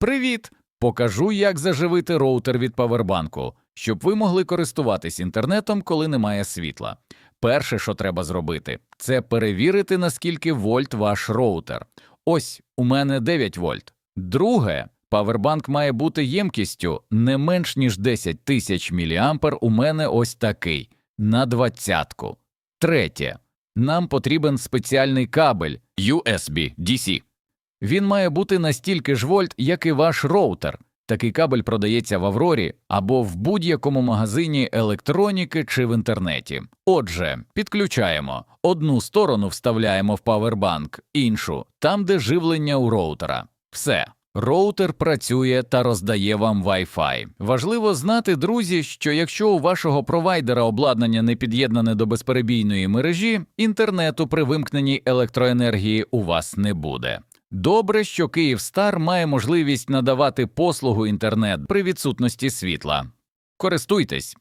Привіт! Покажу, як заживити роутер від павербанку, щоб ви могли користуватись інтернетом, коли немає світла. Перше, що треба зробити, це перевірити, наскільки вольт ваш роутер. Ось у мене 9 вольт. Друге, павербанк має бути ємкістю не менш ніж 10 тисяч міліампер. У мене ось такий на двадцятку. Третє, нам потрібен спеціальний кабель USB-DC. Він має бути настільки ж вольт, як і ваш роутер. Такий кабель продається в Аврорі або в будь-якому магазині електроніки чи в інтернеті. Отже, підключаємо одну сторону вставляємо в павербанк, іншу там, де живлення у роутера. Все. Роутер працює та роздає вам Wi-Fi. Важливо знати, друзі, що якщо у вашого провайдера обладнання не під'єднане до безперебійної мережі, інтернету при вимкненні електроенергії у вас не буде. Добре, що Київстар має можливість надавати послугу інтернет при відсутності світла. Користуйтесь,